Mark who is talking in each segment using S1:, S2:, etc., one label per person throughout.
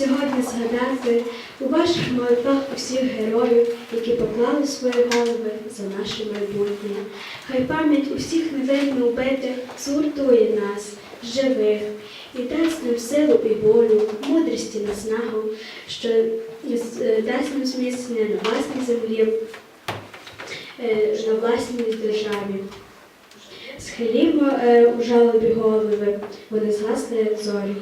S1: сьогодні згадати у ваших молитвах усіх героїв, які поклали свої голови за наше майбутнє. Хай пам'ять усіх невинно убитих згуртує нас, живих, і дасть нам силу і волю, мудрість і наснагу, що е, дасть нам зміцнення на власній землі, е, на власній державі. Схилімо е, у жалобі голови, вони згасли, зорі.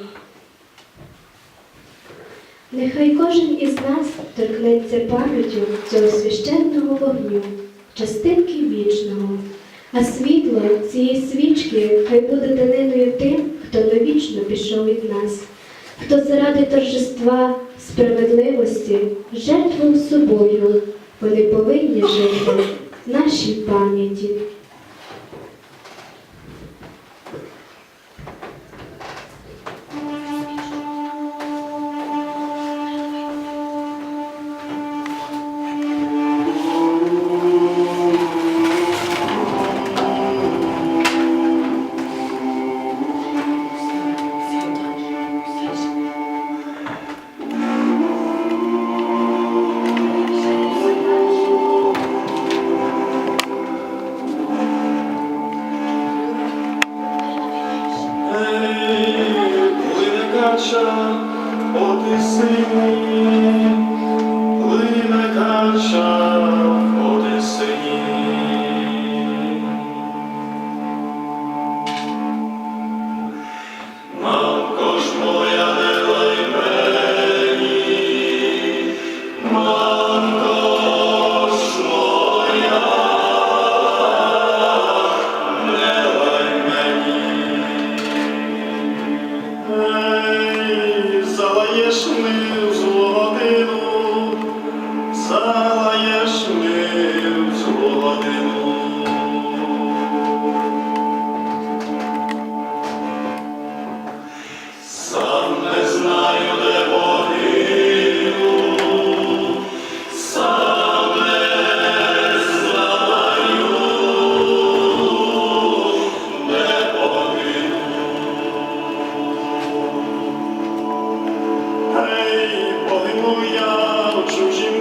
S1: Нехай кожен із нас торкнеться пам'яттю цього священного вогню, частинки вічного, а світло цієї свічки хай буде даниною тим, хто навічно пішов від нас, хто заради торжества, справедливості жертвував собою, вони повинні жити в нашій пам'яті.
S2: Плине кача, от Заєш ми в згодину. Алілуя, у чужім